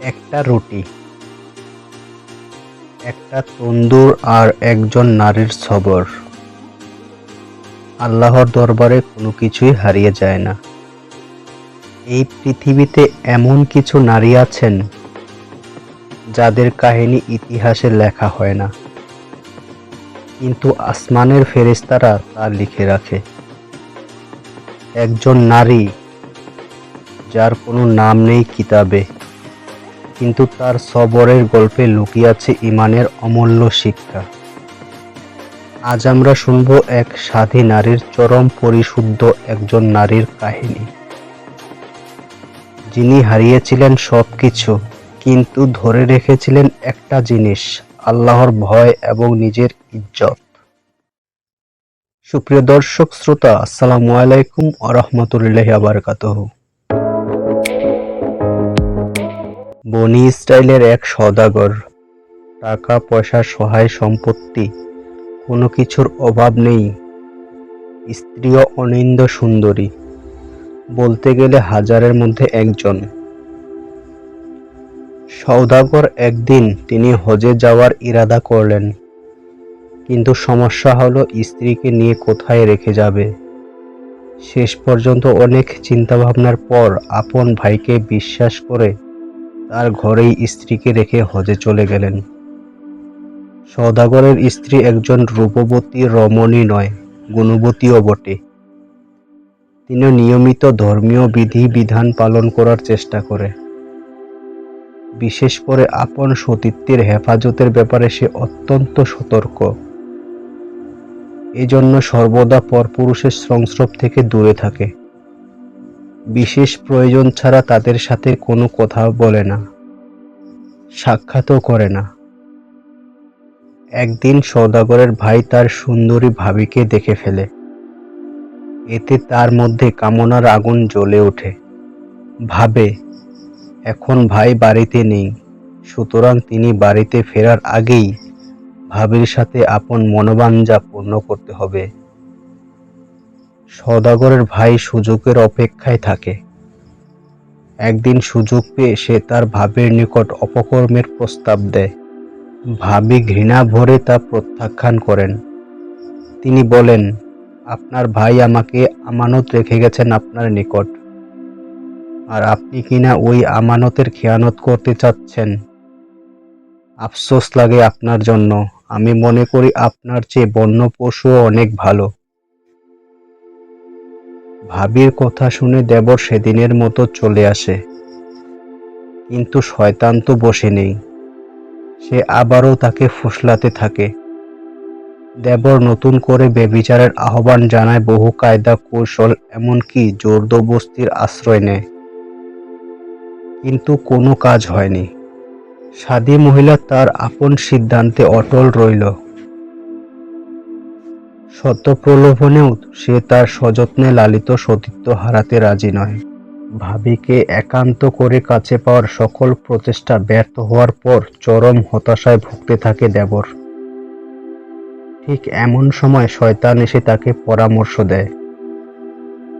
একটা রুটি, একটা তন্দুর আর একজন নারীর সবর। আল্লাহর দরবারে কোনো কিছুই হারিয়ে যায় না। এই পৃথিবীতে এমন কিছু নারী আছেন যাদের কাহিনী ইতিহাসে লেখা হয় না। কিন্তু আসমানের ফেরেশতারা তা লিখে রাখে। একজন নারী যার কোনো নাম নেই কিতাবে। কিন্তু তার সবরের গল্পে লুকিয়ে আছে ইমানের অমূল্য শিক্ষা। আজ আমরা শুনব এক সাধী নারীর চরম পরিশুদ্ধ একজন নারীর কাহিনী। যিনি হারিয়েছিলেন সবকিছু, কিন্তু ধরে রেখেছিলেন একটা জিনিস, আল্লাহর ভয় এবং নিজের ইজ্জত। সুপ্রিয় দর্শক, শ্রোতা, আসসালামু আলাইকুম আ রহমতুল্লাহ আবরকাতহ বনি ইসরায়েলের এক সদাগর টাকা পয়সা সহায় সম্পত্তি, কোনো কিছুর অভাব নেই। স্ত্রীও অনিন্দ সুন্দরী। বলতে গেলে হাজারের মধ্যে একজন। সৌদাগর একদিন তিনি হজে যাওয়ার ইরাদা করলেন। কিন্তু সমস্যা হলো স্ত্রীকে নিয়ে কোথায় রেখে যাবে? শেষ পর্যন্ত অনেক চিন্তাভাবনার পর আপন ভাইকে বিশ্বাস করে তার ঘরেই স্ত্রীকে রেখে হজে চলে গেলেন। সৌদাগরের স্ত্রী একজন রূপবতী রমণী নয়, গুণবতীও বটে। তিনি নিয়মিত ধর্মীয় বিধি বিধান পালন করার চেষ্টা করে। বিশেষ করে আপন সতীত্বের হেফাজতের ব্যাপারে সে অত্যন্ত সতর্ক। এজন্য সর্বদা পরপুরুষের সংস্রব থেকে দূরে থাকে। বিশেষ প্রয়োজন ছাড়া তাদের সাথে কোনো কথা বলে না, সাক্ষাৎও করে না। একদিন সৌদাগরের ভাই তার সুন্দরী ভাবিকে দেখে ফেলে। এতে তার মধ্যে কামনার আগুন জ্বলে ওঠে। ভাবে, এখন ভাই বাড়িতে নেই, সুতরাং তিনি বাড়িতে ফেরার আগেই ভাবির সাথে আপন মনোবাঞ্জা পূর্ণ করতে হবে। সদাগরের ভাই সুযোগের অপেক্ষায় থাকে। একদিন সুযোগ পেয়ে সে তার ভাবের নিকট অপকর্মের প্রস্তাব দেয়। ভাবি ঘৃণা ভরে তা প্রত্যাখ্যান করেন। তিনি বলেন, আপনার ভাই আমাকে আমানত রেখে গেছেন আপনার নিকট। আর আপনি কিনা ওই আমানতের খেয়ানত করতে চাচ্ছেন? আফসোস লাগে আপনার জন্য। আমি মনে করি আপনার চেয়ে বন্য পশুও অনেক ভালো। ভাবির কথা শুনে দেবর সেদিনের মতো চলে আসে। কিন্তু শয়তান তো বসে নেই। সে আবারও তাকে ফুসলাতে থাকে। দেবর নতুন করে বেবিচারের আহ্বান জানায় বহু কায়দা কৌশল, এমনকি জোরদবস্তির আশ্রয় নেয়। কিন্তু কোনো কাজ হয়নি। সাদী মহিলা তার আপন সিদ্ধান্তে অটল রইল। শত প্রলোভনেও সে তার সযত্নে লালিত সতীত্ব হারাতে রাজি নয়। ভাবিকে একান্ত করে কাছে পাওয়ার সকল প্রচেষ্টা ব্যর্থ হওয়ার পর চরম হতাশায় ভুগতে থাকে দেবর। ঠিক এমন সময় শয়তান এসে তাকে পরামর্শ দেয়।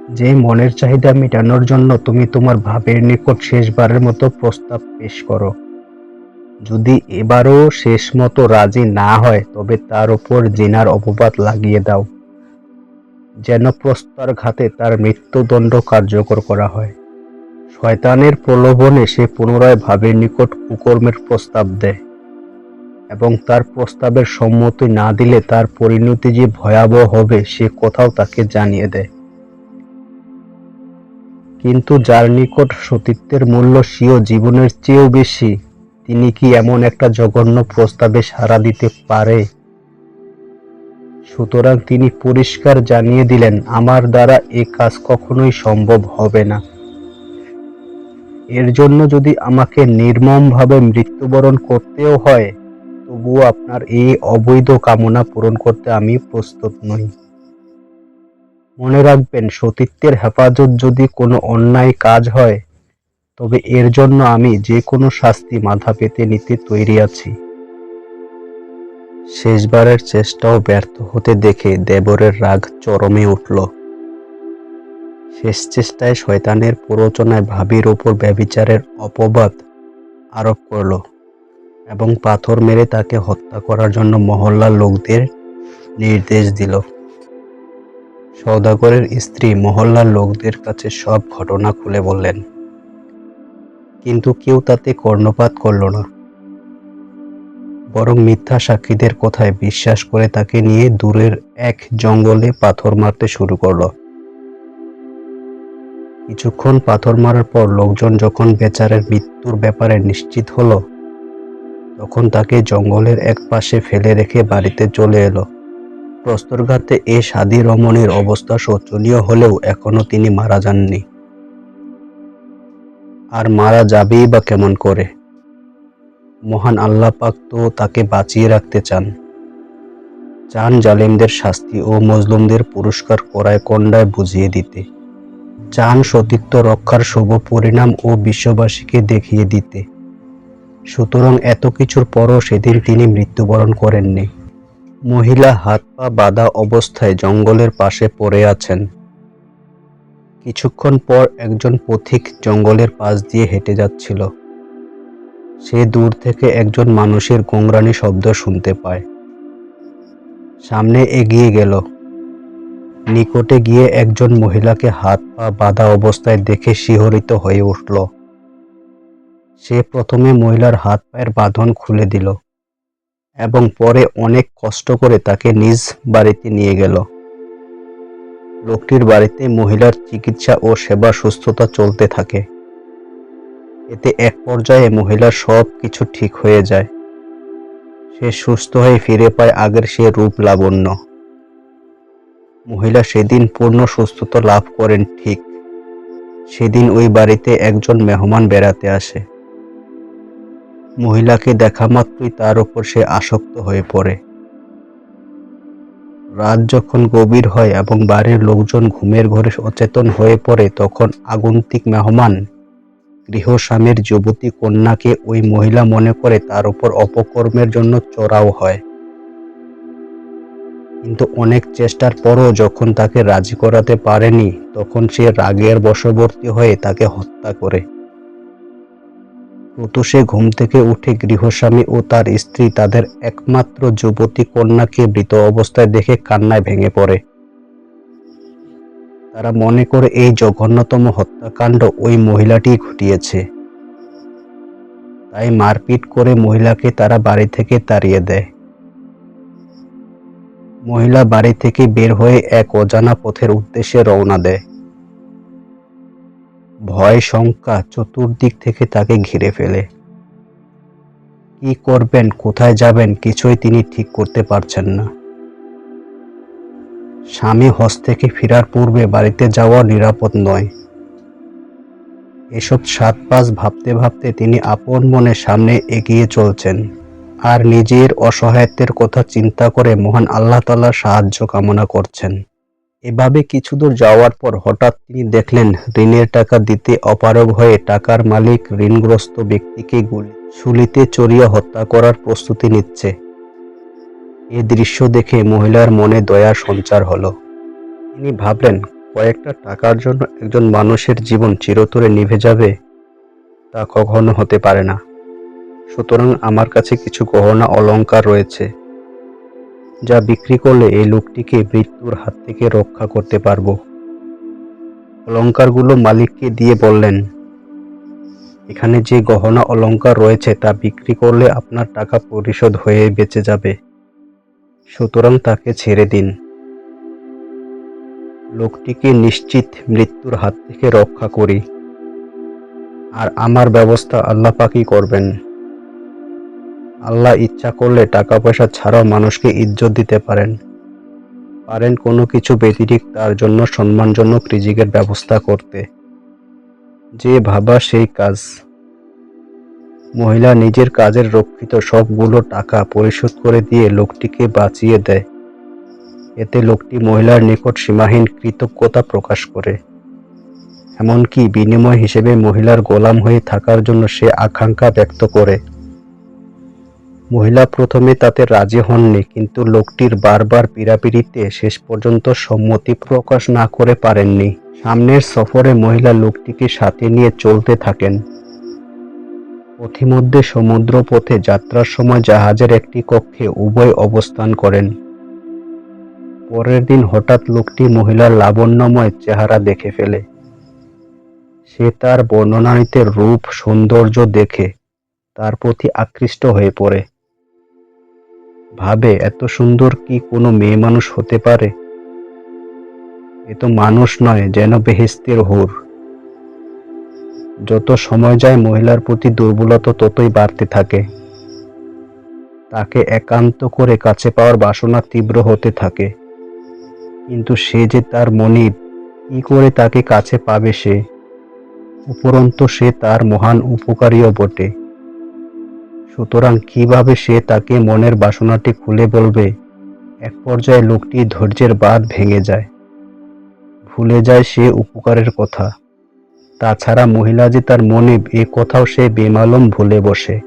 যে মনের চাহিদা মেটানোর জন্য তুমি তোমার ভাবের নিকট শেষবারের মতো প্রস্তাব পেশ করো। যদি এবারও শেষ মতো রাজি না হয়, তবে তার উপর জিনার অপবাদ লাগিয়ে দাও। যেন প্রস্তর ঘাতে তার মৃত্যুদণ্ড কার্যকর করা হয়। শয়তানের প্রলোভনে সে পুনরায় ভাবের নিকট কুকর্মের প্রস্তাব দেয় এবং তার প্রস্তাবের সম্মতি না দিলে তার পরিণতি যে ভয়াবহ হবে, সে কথাও তাকে জানিয়ে দেয়। কিন্তু যার নিকট সতীত্বের মূল্য স্বীয় জীবনের চেয়েও বেশি তিনি কি এমন একটা জঘন্য প্রস্তাবে সাড়া দিতে পারে? সুতরাং তিনি পরিষ্কার জানিয়ে দিলেন, আমার দ্বারা এ কাজ কখনোই সম্ভব হবে না। এর জন্য যদি আমাকে নির্মমভাবে মৃত্যুবরণ করতেও হয়, তবুও আপনার এই অবৈধ কামনা পূরণ করতে আমি প্রস্তুত নই। মনে রাখবেন, সতীত্বের হেফাজত যদি কোনো অন্যায় কাজ হয় তবে এর জন্য আমি যে কোনো শাস্তি মাথা পেতে নিতে তৈরি আছি। শেষবারের চেষ্টাও ব্যর্থ হতে দেখে দেবরের রাগ চরমে উঠল। শেষ চেষ্টায় শয়তানের প্ররোচনায় ভাবির ওপর ব্যবিচারের অপবাদ আরোপ করল এবং পাথর মেরে তাকে হত্যা করার জন্য মহল্লার লোকদের নির্দেশ দিল। সওদাগরের স্ত্রী মহল্লার লোকদের কাছে সব ঘটনা খুলে বললেন। কিন্তু কেউ তাতে কর্ণপাত করল না। বরং মিথ্যা সাক্ষীদের কথায় বিশ্বাস করে তাকে নিয়ে দূরের এক জঙ্গলে পাথর মারতে শুরু করল। কিছুক্ষণ পাথর মারার পর লোকজন যখন বেচারের মৃত্যুর ব্যাপারে নিশ্চিত হলো, তখন তাকে জঙ্গলের এক পাশে ফেলে রেখে বাড়িতে চলে এলো। প্রস্তরঘাতে এ সাদী রমণীর অবস্থা শোচনীয় হলেও এখনও তিনি মারা যাননি। আর মারা যাবেই বা কেমন করে? মহান আল্লাহ পাক তো তাকে বাঁচিয়ে রাখতে চান। চান জালিমদের শাস্তি ও মজলুমদের পুরস্কার করায় কন্ডায় বুঝিয়ে দিতে। চান সতীত্ব রক্ষার শুভ পরিণাম ও বিশ্ববাসীকে দেখিয়ে দিতে। সুতরাং এত কিছুর পরও সেদিন তিনি মৃত্যুবরণ করেননি। মহিলা হাত পা বাঁধা অবস্থায় জঙ্গলের পাশে পড়ে আছেন। কিছুক্ষণ পর একজন পথিক জঙ্গলের পাশ দিয়ে হেঁটে যাচ্ছিল। সে দূর থেকে একজন মানুষের গোংরানি শব্দ শুনতে পায়। সামনে এগিয়ে গেল। নিকটে গিয়ে একজন মহিলাকে হাত পা বাঁধা অবস্থায় দেখে শিহরিত হয়ে উঠল। সে প্রথমে মহিলার হাত পায়ের বাঁধন খুলে দিল এবং পরে অনেক কষ্ট করে তাকে নিজ বাড়িতে নিয়ে গেল। লোকটির বাড়িতে মহিলার চিকিৎসা ও সেবা সুস্থতা চলতে থাকে। এতে এক পর্যায়ে মহিলার সব কিছু ঠিক হয়ে যায়। সে সুস্থ হয়ে ফিরে পায় আগের সে রূপ লাবণ্য। মহিলা সেদিন পূর্ণ সুস্থতা লাভ করেন ঠিক। সেদিন ওই বাড়িতে একজন মেহমান বেড়াতে আসে। মহিলাকে দেখা মাত্রই তার উপর সে আসক্ত হয়ে পড়ে। রাত যখন গভীর হয় এবং বাড়ির লোকজন ঘুমের ঘরে অচেতন হয়ে পড়ে, তখন আগন্তিক মেহমান, গৃহস্বামীর যুবতী কন্যাকে ওই মহিলা মনে করে তার উপর অপকর্মের জন্য চড়াও হয়। কিন্তু অনেক চেষ্টার পরও যখন তাকে রাজি করাতে পারেনি, তখন সে রাগের বশবর্তী হয়ে তাকে হত্যা করে। প্রত্যুষে ঘুম থেকে উঠে গৃহস্বামী ও তার স্ত্রী তাদের একমাত্র যুবতী কন্যাকে মৃত অবস্থায় দেখে কান্নায় ভেঙে পড়ে। তারা মনে করে এই জঘন্যতম হত্যাকাণ্ড ওই মহিলাটি ঘটিয়েছে। তাই মারপিট করে মহিলাকে তারা বাড়ি থেকে তাড়িয়ে দেয়। মহিলা বাড়ি থেকে বের হয়ে এক অজানা পথের উদ্দেশ্যে রওনা দেয়। ভয়, শঙ্কা চতুর্দিক থেকে তাকে ঘিরে ফেলে। কি করবেন? কোথায় যাবেন? কিছুই তিনি ঠিক করতে পারছেন না। স্বামী হজ থেকে ফেরার পূর্বে বাড়িতে যাওয়া নিরাপদ নয়। এসব সাত পাঁচ ভাবতে ভাবতে তিনি আপন মনে সামনে এগিয়ে চলছেন আর নিজের অসহায়ত্বের কথা চিন্তা করে মহান আল্লাহ তালার সাহায্য কামনা করছেন। এভাবে কিছু দূর যাওয়ার পর হঠাৎ তিনি দেখলেন, ঋণের টাকা দিতে অপারগ হয়ে টাকার মালিক ঋণগ্রস্ত ব্যক্তিকে গুলি শুলিতে চড়িয়ে হত্যা করার প্রস্তুতি নিচ্ছে। এ দৃশ্য দেখে মহিলার মনে দয়া সঞ্চার হলো। তিনি ভাবলেন, কয়েকটা টাকার জন্য একজন মানুষের জীবন চিরতরে নিভে যাবে তা কখনো হতে পারে না। সুতরাং আমার কাছে কিছু গহনা অলঙ্কার রয়েছে। যা বিক্রি করলে এই লোকটিকে মৃত্যুর হাত থেকে রক্ষা করতে পারব। অলঙ্কারগুলো মালিককে দিয়ে বললেন, এখানে যে গহনা অলঙ্কার রয়েছে তা বিক্রি করলে আপনার টাকা পরিশোধ হয়ে বেঁচে যাবে। সুতরাং তাকে ছেড়ে দিন। লোকটিকে নিশ্চিত মৃত্যুর হাত থেকে রক্ষা করি। আর আমার ব্যবস্থা আল্লাহ পাকই করবেন। আল্লাহ ইচ্ছা করলে টাকা পয়সা ছাড়াও মানুষকে ইজ্জত দিতে পারেন। পারেন কোনো কিছু ব্যতিরিক্ত তার জন্য সম্মানজনক রিজিকের ব্যবস্থা করতে। যে ভাবা সেই কাজ। মহিলা নিজের কাজের রক্ষিত সবগুলো টাকা পরিশোধ করে দিয়ে লোকটিকে বাঁচিয়ে দেয়। এতে লোকটি মহিলার নিকট সীমাহীন কৃতজ্ঞতা প্রকাশ করে। এমনকি বিনিময় হিসেবে মহিলার গোলাম হয়ে থাকার জন্য সে আকাঙ্ক্ষা ব্যক্ত করে। মহিলা প্রথমে তাতে রাজি হননি, কিন্তু লোকটির বারবার পীড়াপিড়িতে শেষ পর্যন্ত সম্মতি প্রকাশ না করে পারেননি। সামনের সফরে মহিলা লোকটিকে সাথে নিয়ে চলতে থাকেন। পথিমধ্যে সমুদ্রপথে যাত্রার সময় জাহাজের একটি কক্ষে উভয় অবস্থান করেন। পরের দিন হঠাৎ লোকটি মহিলার লাবণ্যময় চেহারা দেখে ফেলে। সে তার বর্ণনানীতে রূপ, সৌন্দর্য দেখে তার প্রতি আকৃষ্ট হয়ে পড়ে। ভাবে এত সুন্দর কি কোনো মেয়ে মানুষ হতে পারে? এ তো মানুষ নয়, যেন বেহেস্তের হুর। যত সময় যায় মহিলার প্রতি দুর্বলতা ততই বাড়তে থাকে। তাকে একান্ত করে কাছে পাওয়ার বাসনা তীব্র হতে থাকে। কিন্তু সে যে তার মনিব, কি করে তাকে কাছে পাবে সে? উপরন্ত সে তার মহান উপকারীও বটে। সুতরাং কীভাবে সে তাকে মনের বাসনাটি খুলে বলবে? এক পর্যায়ে লোকটি ধৈর্যের বাঁধ ভেঙে যায়। ভুলে যায় সে উপকারের কথা। তাছাড়া মহিলা যে তার মনে এ কথাও সে বেমালম ভুলে বসে।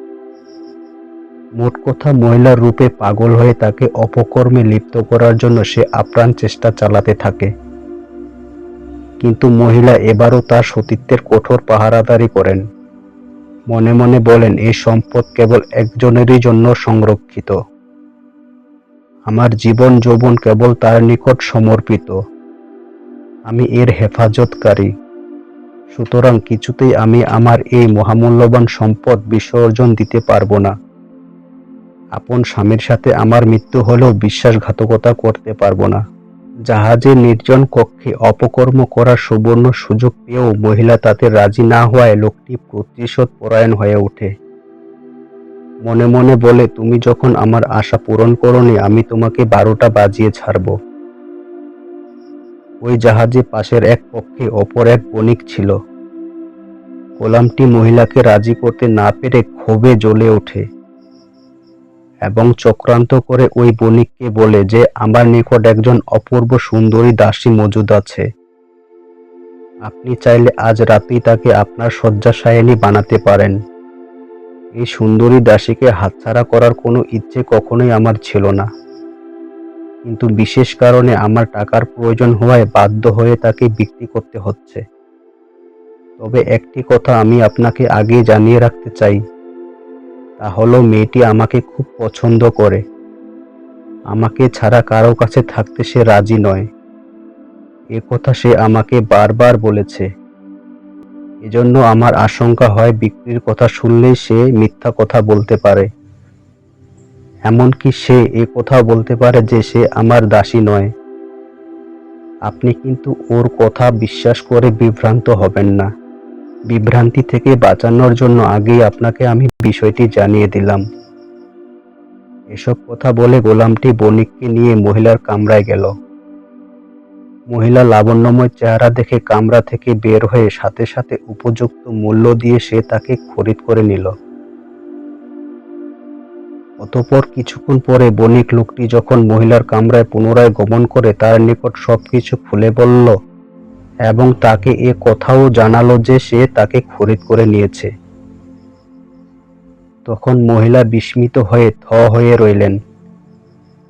মোট কথা মহিলার রূপে পাগল হয়ে তাকে অপকর্মে লিপ্ত করার জন্য সে আপ্রাণ চেষ্টা চালাতে থাকে। কিন্তু মহিলা এবারও তার সতীত্বের কঠোর পাহারাদারি করেন। মনে মনে বলেন, এই সম্পদ কেবল একজনেরই জন্য সংরক্ষিত। আমার জীবন যৌবন কেবল তার নিকট সমর্পিত। আমি এর হেফাজতকারী। সুতরাং কিছুতেই আমি আমার এই মহামূল্যবান সম্পদ বিসর্জন দিতে পারব না। আপন স্বামীর সাথে আমার মৃত্যু হলেও বিশ্বাসঘাতকতা করতে পারব না। জাহাজে নির্জন কক্ষে অপকর্ম করার সুবর্ণ সুযোগ পেয়েও মহিলা তাতে রাজি না হওয়ায় লোকটি প্রতিশোধ পরায়ণ হয়ে ওঠে। মনে মনে বলে, তুমি যখন আমার আশা পূরণ করনি, আমি তোমাকে বারোটা বাজিয়ে ছাড়ব। ওই জাহাজে পাশের এক পক্ষে অপর এক বণিক ছিল। গোলামটি মহিলাকে রাজি করতে না পেরে ক্ষোভে জ্বলে ওঠে। এবং চক্রান্ত করে ওই বণিককে বলে যে, আমার নিকট একজন অপূর্ব সুন্দরী দাসী মজুদ আছে। আপনি চাইলে আজ রাতেই তাকে আপনার শয্যাশায়িনী বানাতে পারেন। এই সুন্দরী দাসীকে হাতছাড়া করার কোনো ইচ্ছে কখনোই আমার ছিল না। কিন্তু বিশেষ কারণে আমার টাকার প্রয়োজন হওয়ায় বাধ্য হয়ে তাকে বিক্রি করতে হচ্ছে। তবে একটি কথা আমি আপনাকে আগেই জানিয়ে রাখতে চাই। তা হলো মেয়েটি আমাকে খুব পছন্দ করে। আমাকে ছাড়া কারও কাছে থাকতে সে রাজি নয়। এ কথা সে আমাকে বারবার বলেছে। এজন্য আমার আশঙ্কা হয় বিক্রির কথা শুনলেই সে মিথ্যা কথা বলতে পারে। এমনকি সে এ কথা বলতে পারে যে সে আমার দাসী নয়। আপনি কিন্তু ওর কথা বিশ্বাস করে বিভ্রান্ত হবেন না। বিভ্রান্তি থেকে বাঁচানোর জন্য আগেই আপনাকে আমি বিষয়টি জানিয়ে দিলাম। এসব কথা বলে গোলামটি বণিককে নিয়ে মহিলার কামরায় গেল। মহিলা লাবণ্যময় চেহারা দেখে কামরা থেকে বের হয়ে সাথে সাথে উপযুক্ত মূল্য দিয়ে সে তাকে খরিদ করে নিল। অতপর কিছুক্ষণ পরে বণিক লোকটি যখন মহিলার কামরায় পুনরায় গমন করে তার নিকট সবকিছু খুলে বলল এবং তাকে এ কথাও জানালো যে সে তাকে খরিদ করে নিয়েছে। তখন মহিলা বিস্মিত হয়ে থ হয়ে রইলেন।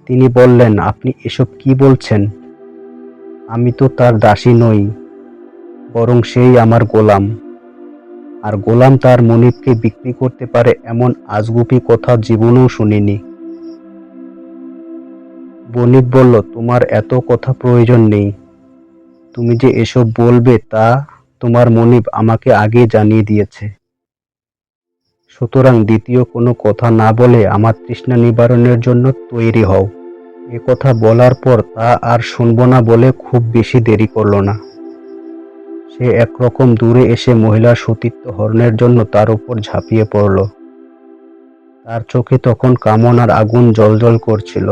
তিনি বললেন, আপনি এসব কি বলছেন? আমি তো তার দাসী নই, বরং সেই আমার গোলাম। আর গোলাম তার মনিবকে বিক্রি করতে পারে এমন আজগুপি কথা জীবনেও শুনিনি। বণিক বলল, তোমার এত কথা প্রয়োজন নেই। তুমি যে এসব বলবে তা তোমার মনিব আমাকে আগে জানিয়ে দিয়েছে। সুতরাং দ্বিতীয় কোনো কথা না বলে আমার তৃষ্ণা নিবারণের জন্য তৈরি হও। এ কথা বলার পর তা আর শুনব না বলে খুব বেশি দেরি করল না। সে একরকম দূরে এসে মহিলার সতীত্ব হরণের জন্য তার উপর ঝাঁপিয়ে পড়ল। তার চোখে তখন কামনার আগুন জলজল করছিল।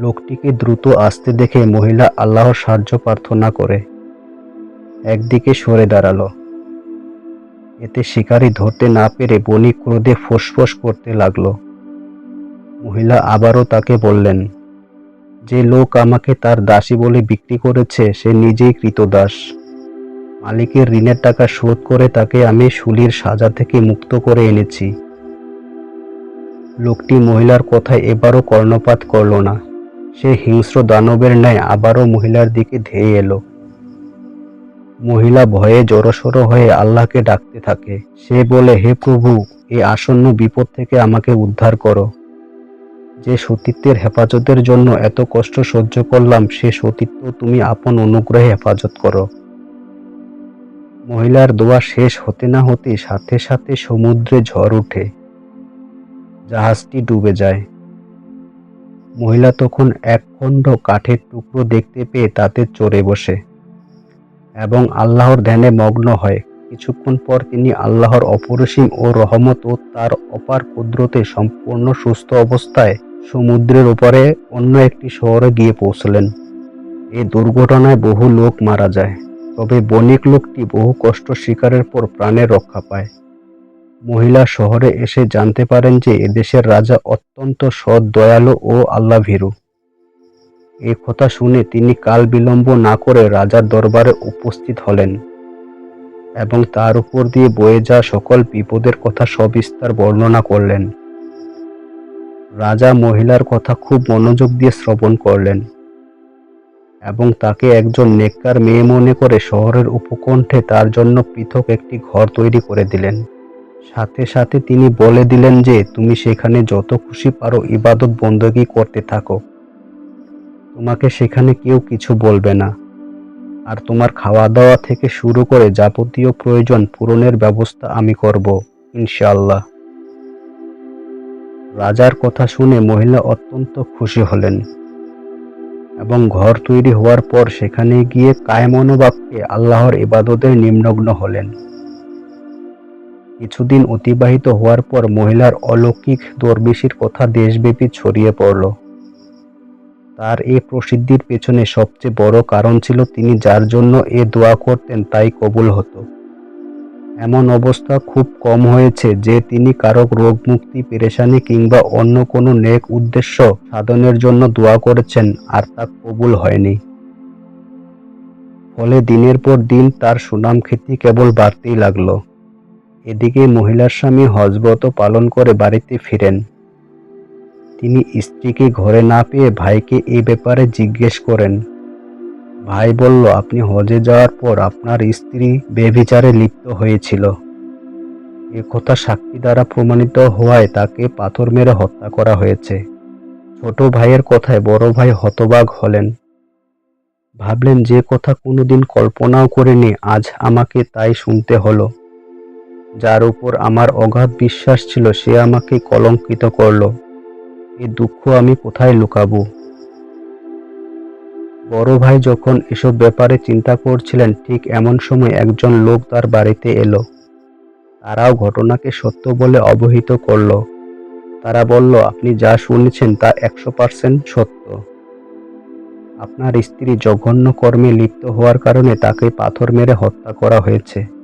লোকটিকে দ্রুত আসতে দেখে মহিলা আল্লাহর সাহায্য প্রার্থনা করে। একদিকে সরে দাঁড়াল। এতে শিকারি ধরতে না পেরে বণিক ক্রোধে ফোঁসফোঁস করতে লাগল। মহিলা আবারও তাকে বললেন, যে লোক আমাকে তার দাসী বলে বিক্রি করেছে, সে নিজেই কৃতদাস। মালিকের ঋণের টাকা শোধ করে তাকে আমি শুলির সাজা থেকে মুক্ত করে এনেছি। লোকটি মহিলার কথায় এবারও কর্ণপাত করল না। সে হিংস্র দানবের ন্যায় আবারও মহিলার দিকে ধেয়ে এলো। মহিলা ভয়ে জড়সড় হয়ে আল্লাহকে ডাকতে থাকে। সে বলে, হে প্রভু এই আসন্ন বিপদ থেকে আমাকে উদ্ধার করো। যে সতীত্বের হেফাজতের জন্য এত কষ্ট সহ্য করলাম, সে সতীত্ব তুমি আপন অনুগ্রহে হেফাজত করো। মহিলার দোয়া শেষ হতে না হতে সাথে সাথে সমুদ্রে ঝড় ওঠে জাহাজটি ডুবে যায়। মহিলা তখন এক খণ্ড কাঠের টুকরো দেখতে পেয়ে তাতে চড়ে বসে এবং আল্লাহর ধ্যানে মগ্ন হয়। কিছুক্ষণ পর তিনি আল্লাহর অপরিসীম ও রহমত ও তার অপার কুদরতে সম্পূর্ণ সুস্থ অবস্থায় সমুদ্রের ওপারে অন্য একটি শহরে গিয়ে পৌঁছলেন। এই দুর্ঘটনায় বহু লোক মারা যায়, তবে বণিক লোকটি বহু কষ্ট শিকারের পর প্রাণে রক্ষা পায়। মহিলা শহরে এসে জানতে পারেন যে এদেশের রাজা অত্যন্ত সৎ দয়ালু ও আল্লাহ ভীরু এ কথা শুনে তিনি কাল বিলম্ব না করে রাজার দরবারে উপস্থিত হলেন এবং তার উপর দিয়ে বয়ে যাওয়া সকল বিপদের কথা সবিস্তার বর্ণনা করলেন। রাজা মহিলার কথা খুব মনোযোগ দিয়ে শ্রবণ করলেন এবং তাকে একজন নেককার মেয়ে মনে করে শহরের উপকণ্ঠে তার জন্য পৃথক একটি ঘর তৈরি করে দিলেন। সাথে সাথে তিনি বলে দিলেন যে, তুমি সেখানে যত খুশি পারো ইবাদত বন্দগি করতে থাকো। তোমাকে সেখানে কেউ কিছু বলবে না। আর তোমার খাওয়া দাওয়া থেকে শুরু করে যাবতীয় প্রয়োজন পূরণের ব্যবস্থা আমি করব, ইনশাআল্লাহ। রাজার কথা শুনে মহিলা অত্যন্ত খুশি হলেন এবং ঘর তৈরি হওয়ার পর সেখানে গিয়ে কায়মনোবাক্যে আল্লাহর ইবাদতে নিম্নগ্ন হলেন। কিছুদিন অতিবাহিত হওয়ার পর মহিলার অলৌকিক দরবেশির কথা দেশব্যাপী ছড়িয়ে পড়ল। তার এ প্রসিদ্ধির পেছনে সবচেয়ে বড় কারণ ছিল তিনি যার জন্য এ দোয়া করতেন তাই কবুল হতো। এমন অবস্থা খুব কম হয়েছে যে তিনি কারক রোগ মুক্তি পেরেশানি কিংবা অন্য কোনো নেক উদ্দেশ্য সাধনের জন্য দোয়া করেছেন আর তা কবুল হয়নি। ফলে দিনের পর দিন তার সুনাম খ্যাতি কেবল বাড়তেই লাগল। এদিকে মহিলার স্বামী হজব্রত পালন করে বাড়িতে ফিরেন। তিনি স্ত্রীকে ঘরে না পেয়ে ভাইকে এ ব্যাপারে জিজ্ঞেস করেন। ভাই বলল, আপনি হজে যাওয়ার পর আপনার স্ত্রী বেভিচারে লিপ্ত হয়েছিল। এ কথা সাক্ষী দ্বারা প্রমাণিত হওয়ায় তাকে পাথর মেরে হত্যা করা হয়েছে। ছোট ভাইয়ের কথায় বড় ভাই হতবাগ হলেন। ভাবলেন, যে কথা কোনোদিন কল্পনাও করিনি, আজ আমাকে তাই শুনতে হলো। যার উপর আমার অগাধ বিশ্বাস ছিল, সে আমাকে কলঙ্কিত করল। এ দুঃখ আমি কোথায় লুকাবো? বড় ভাই যখন এসব ব্যাপারে চিন্তা করছিলেন, ঠিক এমন সময় একজন লোক তার বাড়িতে এলো। তারাও ঘটনাকে সত্য বলে অবহিত করল। তারা বলল, আপনি যা শুনেছেন তা একশো পার্সেন্ট সত্য। আপনার স্ত্রী জঘন্য কর্মে লিপ্ত হওয়ার কারণে তাকে পাথর মেরে হত্যা করা হয়েছে।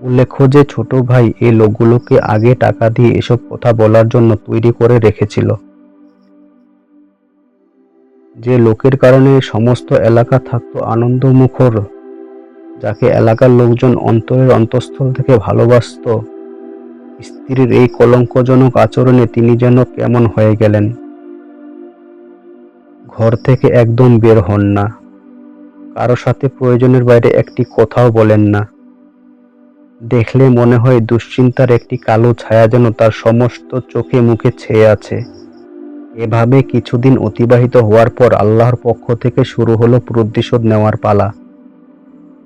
উল্লেখ্য যে ছোট ভাই এই লোকগুলোকে আগে টাকা দিয়ে এসব কথা বলার জন্য তৈরি করে রেখেছিল। যে লোকের কারণে সমস্ত এলাকা থাকতো আনন্দমুখর, যাকে এলাকার লোকজন অন্তরের অন্তঃস্থল থেকে ভালোবাসত, স্ত্রীর এই কলঙ্কজনক আচরণে তিনি যেন কেমন হয়ে গেলেন। ঘর থেকে একদম বের হন না। কারও সাথে প্রয়োজনের বাইরে একটি কথাও বলেন না। দেখলে মনে হয় দুশ্চিন্তার একটি কালো ছায়া যেন তার সমস্ত চোখে মুখে ছেয়ে আছে। এভাবে কিছুদিন অতিবাহিত হওয়ার পর আল্লাহর পক্ষ থেকে শুরু হলো প্রতিশোধ নেওয়ার পালা।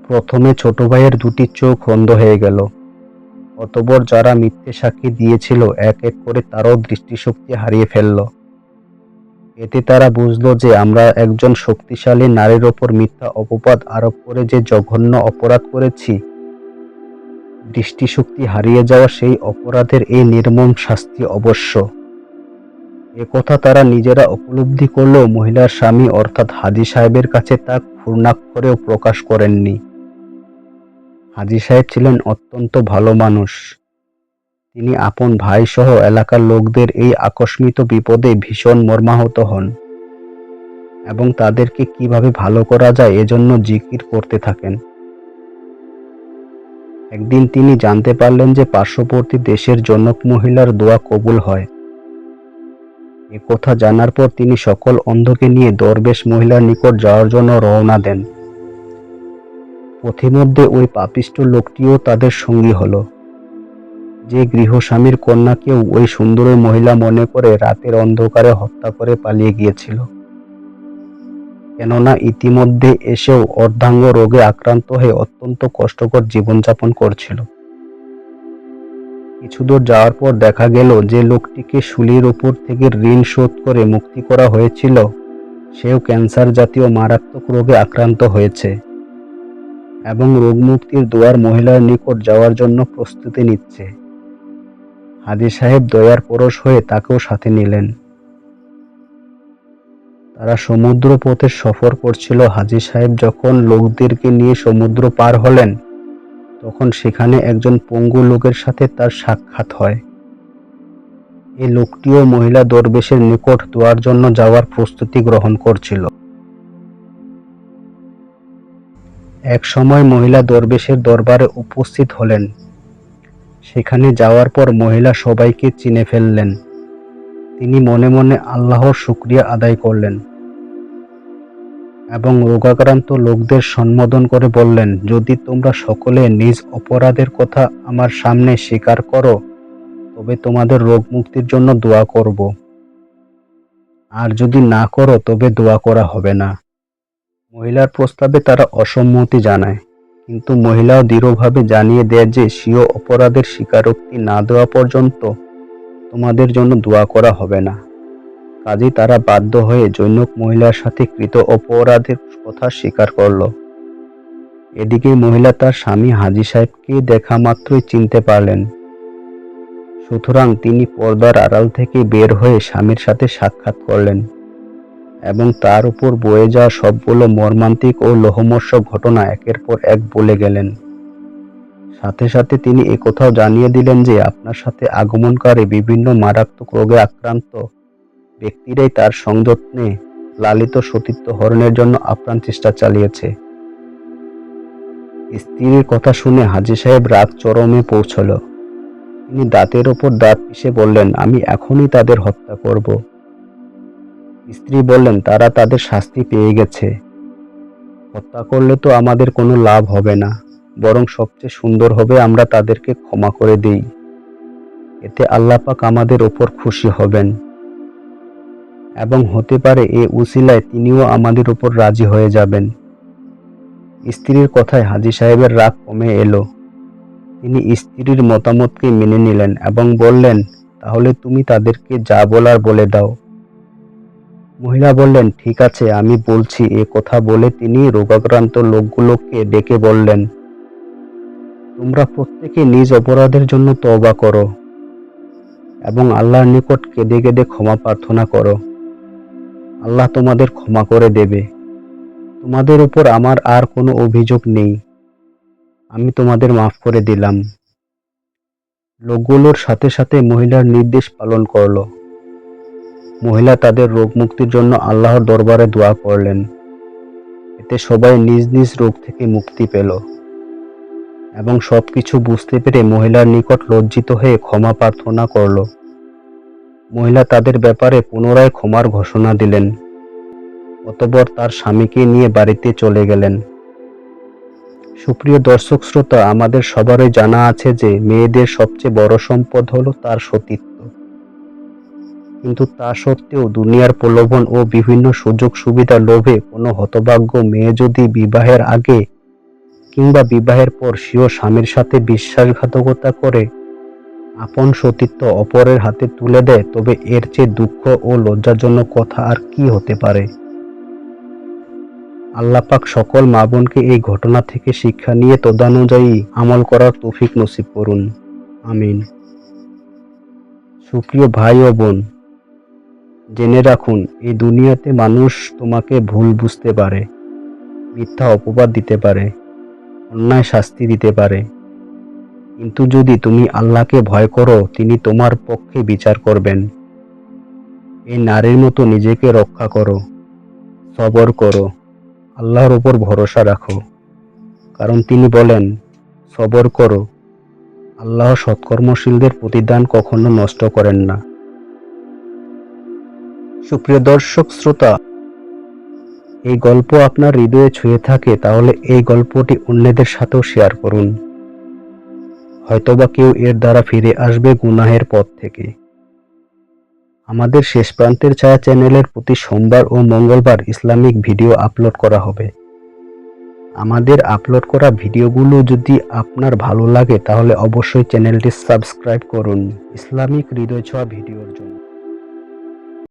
প্রথমে ছোট ভাইয়ের দুটি চোখ অন্ধ হয়ে গেল। অতবর যারা মিথ্যে সাক্ষী দিয়েছিল, এক এক করে তারও দৃষ্টিশক্তি হারিয়ে ফেলল। এতে তারা বুঝলো যে আমরা একজন শক্তিশালী নারীর ওপর মিথ্যা অপবাদ আরোপ করে যে জঘন্য অপরাধ করেছি দৃষ্টিশক্তি হারিয়ে যাওয়া সেই অপরাধের এই নির্মম শাস্তি অবশ্য। একথা তারা নিজেরা উপলব্ধি করলেও মহিলার স্বামী অর্থাৎ হাজি সাহেবের কাছে তা ক্ষুর্ণাক্ষরেও প্রকাশ করেননি। হাজি সাহেব ছিলেন অত্যন্ত ভালো মানুষ। তিনি আপন ভাই সহ এলাকার লোকদের এই আকস্মিত বিপদে ভীষণ মর্মাহত হন এবং তাদেরকে কীভাবে ভালো করা যায় এজন্য জিকির করতে থাকেন। একদিন তিনি জানতে পারলেন যে পার্শ্ববর্তী দেশের জনক মহিলার দোয়া কবুল হয়। এ কথা জানার পর তিনি সকল অন্ধকে নিয়ে দরবেশ মহিলার নিকট যাওয়ার জন্য রওনা দেন। পথিমধ্যে ওই পাপিষ্ট লোকটিও তাদের সঙ্গী হলো। যে গৃহস্বামীর কন্যাকেও ওই সুন্দর মহিলা মনে করে রাতের অন্ধকারে হত্যা করে পালিয়ে গিয়েছিল। কেননা ইতিমধ্যে এসেও অর্ধাঙ্গ রোগে আক্রান্ত হয়ে অত্যন্ত কষ্টকর জীবনযাপন করছিল। কিছু দূর যাওয়ার পর দেখা গেল যে লোকটিকে শুলির ওপর থেকে ঋণ শোধ করে মুক্তি করা হয়েছিল, সেও ক্যান্সার জাতীয় মারাত্মক রোগে আক্রান্ত হয়েছে এবং রোগমুক্তির দোয়ার মহিলার নিকট যাওয়ার জন্য প্রস্তুতি নিচ্ছে। হাজি সাহেব দয়ার পরশ হয়ে তাকেও সাথে নিলেন। তারা সমুদ্র পথে সফর করছিল হাজি সাহেব যখন লোকদেরকে নিয়ে সমুদ্র পার হলেন, তখন সেখানে একজন পঙ্গু লোকের সাথে তার সাক্ষাৎ হয়। এই লোকটিও মহিলা দরবেশের নিকট দোয়ার জন্য যাওয়ার প্রস্তুতি গ্রহণ করছিল। এক সময় মহিলা দরবেশের দরবারে উপস্থিত হলেন। সেখানে যাওয়ার পর মহিলা সবাইকে চিনে ফেললেন। তিনি মনে মনে আল্লাহর শুক্রিয়া আদায় করলেন। এবং রোগাক্রান্ত লোকদের সম্বোধন করে বললেন, যদি তোমরা সকলে নিজ অপরাধের কথা আমার সামনে স্বীকার করো, তবে তোমাদের রোগ মুক্তির জন্য দোয়া করব। আর যদি না করো, তবে দোয়া করা হবে না। মহিলার প্রস্তাবে তারা অসম্মতি জানায়, কিন্তু মহিলাও দৃঢ়ভাবে জানিয়ে দেয় যে, স্বীয় অপরাধের স্বীকারোক্তি না দেওয়া পর্যন্ত তোমাদের জন্য দোয়া করা হবে না। কাজেই তারা বাধ্য হয়ে জৈনক মহিলার সাথে কৃত অপরাধের কথা স্বীকার করল। এদিকে মহিলা তার স্বামী হাজি সাহেবকে দেখা মাত্রই চিনতে পারলেন। সুতরাং তিনি পর্দার আড়াল থেকে বের হয়ে স্বামীর সাথে সাক্ষাৎ করলেন এবং তার উপর বয়ে যাওয়া সবগুলো মর্মান্তিক ও লোহমর্ষ ঘটনা একের পর এক বলে গেলেন। সাথে সাথে তিনি একথাও জানিয়ে দিলেন যে আপনার সাথে আগমনকারী বিভিন্ন মারাত্মক রোগে আক্রান্ত ব্যক্তিরাই তার সংযত্নে লালিত সতীত্ব হরণের জন্য আপ্রাণ চেষ্টা চালিয়েছে। স্ত্রীর কথা শুনে হাজি সাহেব রাত চরমে পৌঁছল। তিনি দাঁতের ওপর দাঁত পিষে বললেন, আমি এখনই তাদের হত্যা করব। স্ত্রী বললেন, তারা তাদের শাস্তি পেয়ে গেছে। হত্যা করলে তো আমাদের কোনো লাভ হবে না, বরং সবচেয়ে সুন্দর হবে আমরা তাদেরকে ক্ষমা করে দেই। এতে আল্লাপাক আমাদের ওপর খুশি হবেন। এবং হতে পারে এ উসিলায় তিনিও আমাদের উপর রাজি হয়ে যাবেন। স্ত্রীর কথায় হাজি সাহেবের রাগ কমে এলো। তিনি স্ত্রীর মতামতকে মেনে নিলেন এবং বললেন, তাহলে তুমি তাদেরকে যা বলার বলে দাও। মহিলা বললেন, ঠিক আছে, আমি বলছি। এ কথা বলে তিনি রোগাক্রান্ত লোকগুলোকে ডেকে বললেন, তোমরা প্রত্যেকে নিজ অপরাধের জন্য তওবা করো এবং আল্লাহর নিকট কেঁদে কেঁদে ক্ষমা প্রার্থনা করো। আল্লাহ তোমাদের ক্ষমা করে দেবে। তোমাদের উপর আমার আর কোনো অভিযোগ নেই। আমি তোমাদের মাফ করে দিলাম। লোকগুলোর সাথে সাথে মহিলার নির্দেশ পালন করল। মহিলা তাদের রোগ মুক্তির জন্য আল্লাহর দরবারে দোয়া করলেন। এতে সবাই নিজ নিজ রোগ থেকে মুক্তি পেল। এবং সব কিছু বুঝতে পেরে মহিলার নিকট লজ্জিত হয়ে ক্ষমা প্রার্থনা করল। মহিলা তাদের ব্যাপারে পুনরায় ক্ষমার ঘোষণা দিলেন। অতঃপর তার স্বামীকে নিয়ে বাড়িতে চলে গেলেন। সুপ্রিয় দর্শক শ্রোতা, আমাদের সবারই জানা আছে যে মেয়েদের সবচেয়ে বড় সম্পদ হলো তার সতীত্ব। কিন্তু তা সত্ত্বেও দুনিয়ার প্রলোভন ও বিভিন্ন সুযোগ সুবিধা লোভে কোনো হতভাগ্য মেয়ে যদি বিবাহের আগে কিংবা বিবাহের পর স্বীয় স্বামীর সাথে বিশ্বাসঘাতকতা করে আপন সতীত্ব অপরের হাতে তুলে দেয়, তবে এর চেয়ে দুঃখ ও লজ্জাজনক কথা আর কি হতে পারে? আল্লাপাক সকল মা বোনকে এই ঘটনা থেকে শিক্ষা নিয়ে তদানুযায়ী আমল করার তৌফিক নসিব করুন। আমিন। সুপ্রিয় ভাই ও বোন, জেনে রাখুন, এই দুনিয়াতে মানুষ তোমাকে ভুল বুঝতে পারে, মিথ্যা অপবাদ দিতে পারে, অন্যায় শাস্তি দিতে পারে। কিন্তু যদি তুমি আল্লাহকে ভয় করো, তিনি তোমার পক্ষে বিচার করবেন। এই নারীর মতো নিজেকে রক্ষা করো, সবর করো, আল্লাহর উপর ভরসা রাখো। কারণ তিনি বলেন, সবর করো, আল্লাহ সৎকর্মশীলদের প্রতিদান কখনো নষ্ট করেন না। সুপ্রিয় দর্শক, শ্রোতা, এই গল্প আপনার হৃদয়ে ছুঁয়ে থাকে, তাহলে এই গল্পটি অন্যদের সাথেও শেয়ার করুন। হয়তোবা কেউ এর দ্বারা ফিরে আসবে গুনাহের পথ থেকে। আমাদের শেষ প্রান্তের ছায়া চ্যানেলের প্রতি সোমবার ও মঙ্গলবার ইসলামিক ভিডিও আপলোড করা হবে। আমাদের আপলোড করা ভিডিওগুলো যদি আপনার ভালো লাগে, তাহলে অবশ্যই চ্যানেলটি সাবস্ক্রাইব করুন। ইসলামিক হৃদয় ছোঁয়া ভিডিওর জন্য।